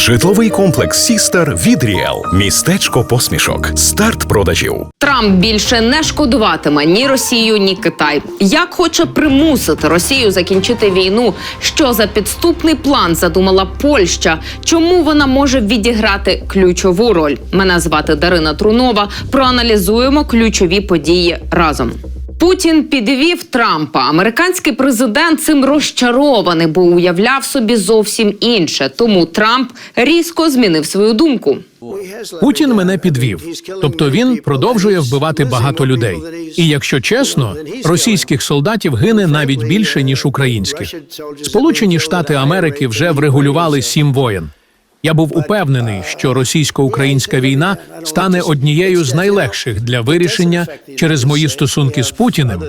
Житловий комплекс Сістер від Ріел. Містечко посмішок. Старт продажів. Трамп більше не шкодуватиме ні Росію, ні Китай. Як хоче примусити Росію закінчити війну? Що за підступний план задумала Польща? Чому вона може відіграти ключову роль? Мене звати Дарина Трунова. Проаналізуємо ключові події разом. Путін підвів Трампа. Американський президент цим розчарований, бо уявляв собі зовсім інше. Тому Трамп різко змінив свою думку. Путін мене підвів. Тобто він продовжує вбивати багато людей. І якщо чесно, російських солдатів гине навіть більше ніж українських. Сполучені Штати Америки вже врегулювали сім воєн. Я був упевнений, що російсько-українська війна стане однією з найлегших для вирішення через мої стосунки з Путіним.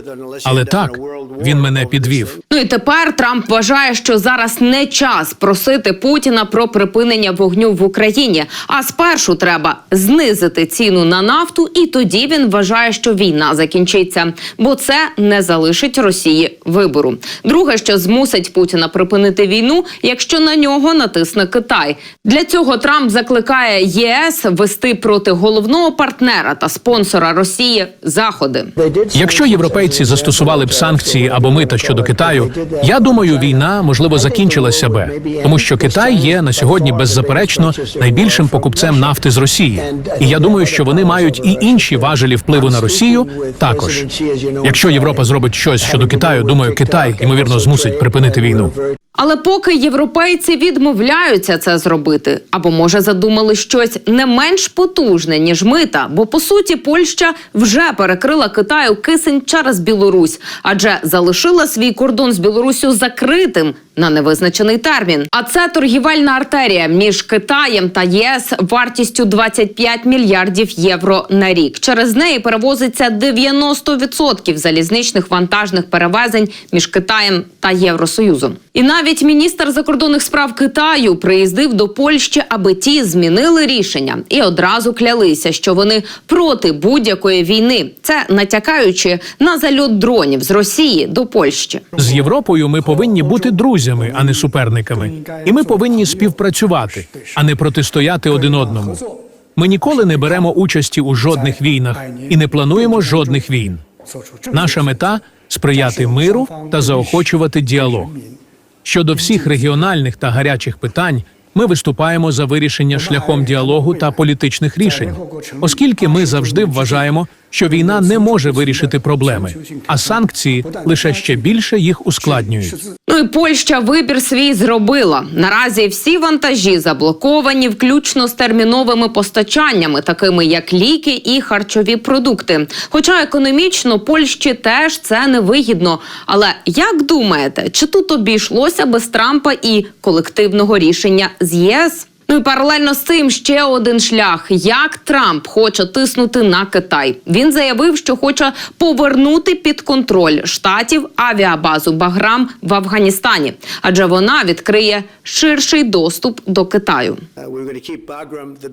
Але так він мене підвів. Ну і тепер Трамп вважає, що зараз не час просити Путіна про припинення вогню в Україні. А спершу треба знизити ціну на нафту, і тоді він вважає, що війна закінчиться, бо це не залишить Росії вибору. Друге, що змусить Путіна припинити війну, якщо на нього натисне Китай. Для цього Трамп закликає ЄС вести проти головного партнера та спонсора Росії заходи. Якщо європейці застосували б санкції або мита щодо Китаю, я думаю, війна можливо закінчилася би, тому що Китай є на сьогодні беззаперечно найбільшим покупцем нафти з Росії. І я думаю, що вони мають і інші важелі впливу на Росію також. Якщо Європа зробить щось щодо Китаю, думаю, Китай ймовірно змусить припинити війну. Але поки європейці відмовляються це зробити, або може задумали щось не менш потужне ніж мита, бо по суті Польща вже перекрила Китаю кисень через Білорусь, адже залишила свій кордон з Білоруссю закритим на невизначений термін. А це торгівельна артерія між Китаєм та ЄС вартістю 25 мільярдів євро на рік. Через неї перевозиться 90% залізничних вантажних перевезень між Китаєм та Євросоюзом. І навіть міністр закордонних справ Китаю приїздив до Польщі, аби ті змінили рішення і одразу клялися, що вони проти будь-якої війни. Це натякаючи на зальот дронів з Росії до Польщі. З Європою ми повинні бути друзями, а не суперниками. І ми повинні співпрацювати, а не протистояти один одному. Ми ніколи не беремо участі у жодних війнах і не плануємо жодних війн. Наша мета сприяти миру та заохочувати діалог. Щодо всіх регіональних та гарячих питань, ми виступаємо за вирішення шляхом діалогу та політичних рішень, оскільки ми завжди вважаємо, що війна не може вирішити проблеми, а санкції лише ще більше їх ускладнюють. Ну і Польща вибір свій зробила. Наразі всі вантажі заблоковані, включно з терміновими постачаннями, такими як ліки і харчові продукти. Хоча економічно Польщі теж це не вигідно. Але як думаєте, чи тут обійшлося без Трампа і колективного рішення з ЄС? Ну і паралельно з цим ще один шлях, як Трамп хоче тиснути на Китай. Він заявив, що хоче повернути під контроль штатів авіабазу Баграм в Афганістані, адже вона відкриє ширший доступ до Китаю.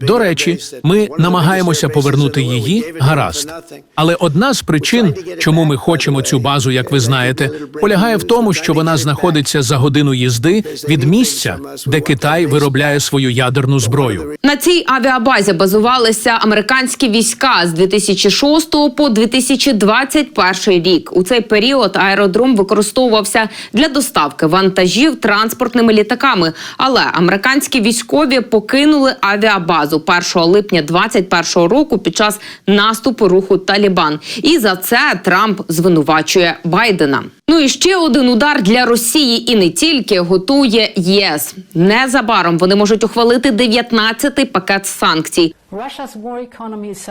До речі, ми намагаємося повернути її гаразд. Але одна з причин, чому ми хочемо цю базу, як ви знаєте, полягає в тому, що вона знаходиться за годину їзди від місця, де Китай виробляє свою ядерну зброю. На цій авіабазі базувалися американські війська з 2006 по 2021 рік. У цей період аеродром використовувався для доставки вантажів транспортними літаками. Але американські військові покинули авіабазу 1 липня 2021 року під час наступу руху Талібан. І за це Трамп звинувачує Байдена. Ну і ще один удар для Росії і не тільки готує ЄС. Незабаром вони можуть ухвалити 19-й пакет санкцій.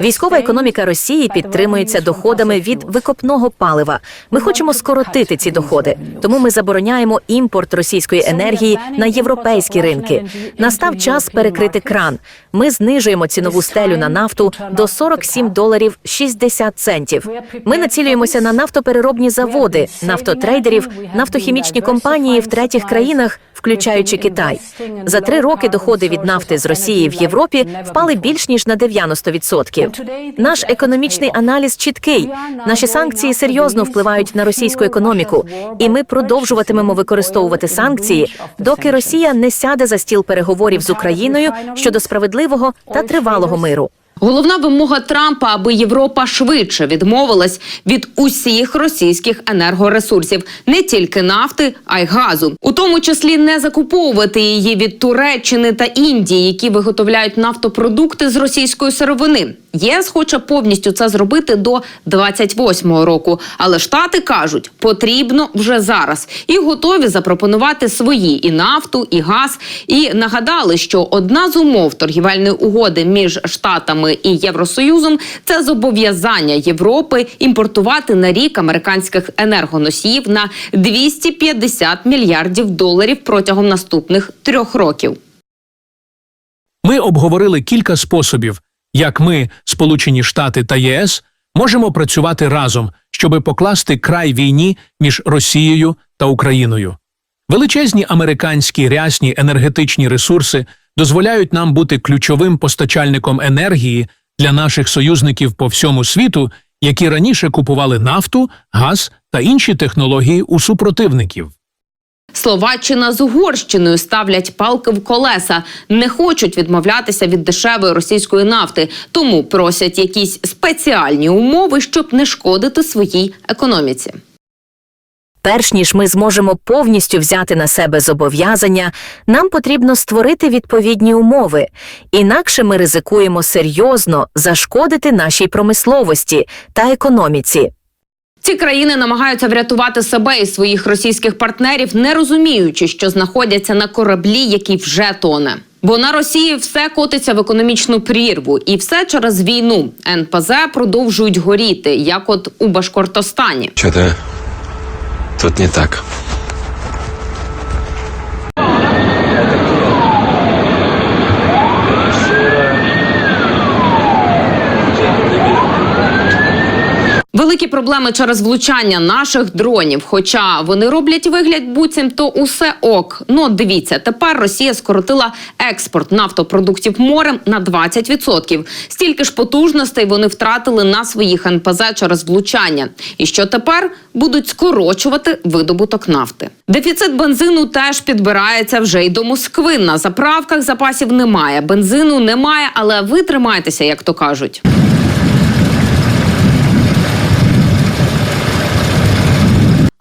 Військова економіка Росії підтримується доходами від викопного палива. Ми хочемо скоротити ці доходи, тому ми забороняємо імпорт російської енергії на європейські ринки. Настав час перекрити кран. Ми знижуємо цінову стелю на нафту до 47 доларів 60 центів. Ми націлюємося на нафтопереробні заводи, нафтотрейдерів, нафтохімічні компанії в третіх країнах, включаючи Китай. За три роки доходи від нафти з Росії в Європі впали більш ніж на 90%. Наш економічний аналіз чіткий. Наші санкції серйозно впливають на російську економіку, і ми продовжуватимемо використовувати санкції, доки Росія не сяде за стіл переговорів з Україною щодо справедливого та тривалого миру. Головна вимога Трампа, аби Європа швидше відмовилась від усіх російських енергоресурсів, не тільки нафти, а й газу, у тому числі не закуповувати її від Туреччини та Індії, які виготовляють нафтопродукти з російської сировини. ЄС хоче повністю це зробити до 28-го року, але штати кажуть, потрібно вже зараз і готові запропонувати свої і нафту, і газ. І нагадали, що одна з умов торгівельної угоди між штатами і Євросоюзом це зобов'язання Європи імпортувати на рік американських енергоносіїв на 250 мільярдів доларів протягом наступних трьох років. Ми обговорили кілька способів, як ми, Сполучені Штати та ЄС, можемо працювати разом, щоби покласти край війні між Росією та Україною. Величезні американські рясні енергетичні ресурси дозволяють нам бути ключовим постачальником енергії для наших союзників по всьому світу, які раніше купували нафту, газ та інші технології у супротивників. Словаччина з Угорщиною ставлять палки в колеса, не хочуть відмовлятися від дешевої російської нафти, тому просять якісь спеціальні умови, щоб не шкодити своїй економіці. Перш ніж ми зможемо повністю взяти на себе зобов'язання, нам потрібно створити відповідні умови, інакше ми ризикуємо серйозно зашкодити нашій промисловості та економіці. Ці країни намагаються врятувати себе і своїх російських партнерів, не розуміючи, що знаходяться на кораблі, який вже тоне. Бо на Росії все котиться в економічну прірву, і все через війну. НПЗ продовжують горіти, як от у Башкортостані. Что-то тут не так. Великі проблеми через влучання наших дронів. Хоча вони роблять вигляд буцімто усе ок. Ну дивіться, тепер Росія скоротила експорт нафтопродуктів морем на 20%. Стільки ж потужностей вони втратили на своїх НПЗ через влучання. І що тепер будуть скорочувати видобуток нафти. Дефіцит бензину теж підбирається вже й до Москви. На заправках запасів немає, бензину немає, але ви тримайтеся, як то кажуть.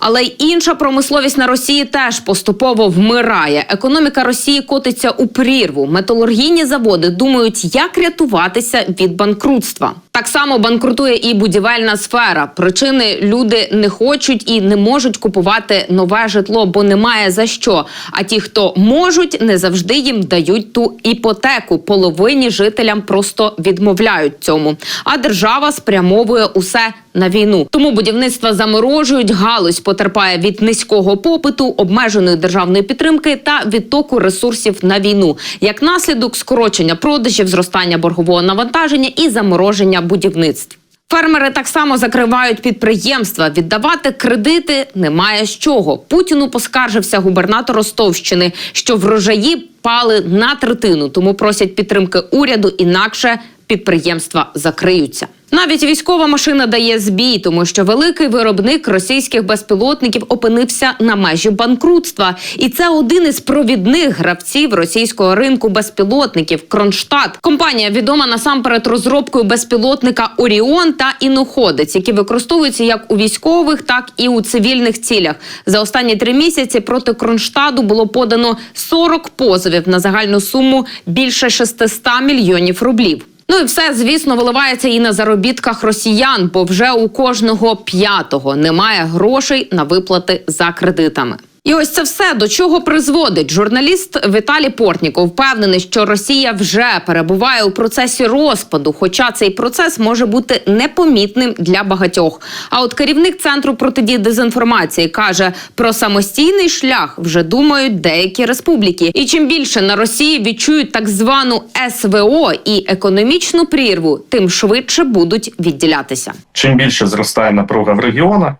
Але й інша промисловість на Росії теж поступово вмирає. Економіка Росії котиться у прірву. Металургійні заводи думають, як рятуватися від банкрутства. Так само банкрутує і будівельна сфера. Причини люди не хочуть і не можуть купувати нове житло, бо немає за що. А ті, хто можуть, не завжди їм дають ту іпотеку. Половині жителям просто відмовляють цьому. А держава спрямовує усе на війну. Тому будівництва заморожують, галузь потерпає від низького попиту, обмеженої державної підтримки та відтоку ресурсів на війну. Як наслідок скорочення продажів, зростання боргового навантаження і замороження будівництв. Фермери так само закривають підприємства. Віддавати кредити немає з чого. Путіну поскаржився губернатор Ростовщини, що врожаї пали на третину, тому просять підтримки уряду, інакше підприємства закриються. Навіть військова машина дає збій, тому що великий виробник російських безпілотників опинився на межі банкрутства, і це один із провідних гравців російського ринку безпілотників Кронштадт. Компанія відома насамперед розробкою безпілотника Оріон та іноходець, які використовуються як у військових, так і у цивільних цілях. За останні три місяці проти Кронштаду було подано 40 позовів на загальну суму більше 600 мільйонів рублів. Ну і все, звісно, виливається і на заробітках росіян, бо вже у кожного п'ятого немає грошей на виплати за кредитами. І ось це все до чого призводить. Журналіст Віталій Портніков впевнений, що Росія вже перебуває у процесі розпаду, хоча цей процес може бути непомітним для багатьох. А от керівник центру протидії дезінформації каже, про самостійний шлях вже думають деякі республіки. І чим більше на Росії відчують так звану СВО і економічну прірву, тим швидше будуть відділятися. чим більше зростає напруга в регіонах,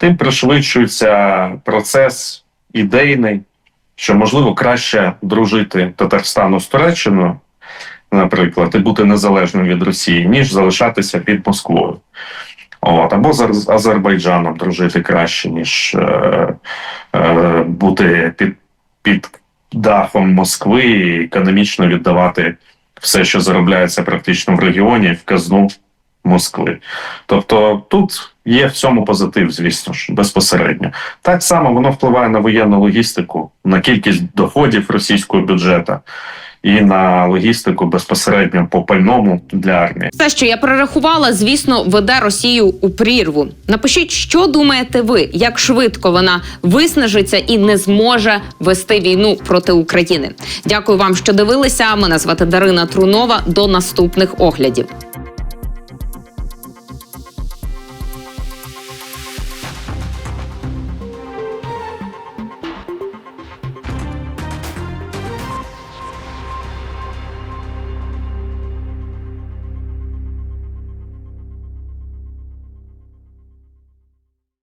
тим пришвидшується процес ідейний що можливо краще дружити Татарстану з Туреччиною, наприклад, і бути незалежним від Росії, ніж залишатися під Москвою. От, або з Азербайджаном дружити краще, ніж е, е, бути під, під дахом Москви і економічно віддавати все, що заробляється практично в регіоні, в казну Москви. Тобто тут є в цьому позитив, звісно ж, безпосередньо. Так само воно впливає на воєнну логістику, на кількість доходів російського бюджету і на логістику безпосередньо по пальному для армії. Все, що я перерахувала, звісно, веде Росію у прірву. Напишіть, що думаєте ви, як швидко вона виснажиться і не зможе вести війну проти України. Дякую вам, що дивилися. Мене звати Дарина Трунова. До наступних оглядів.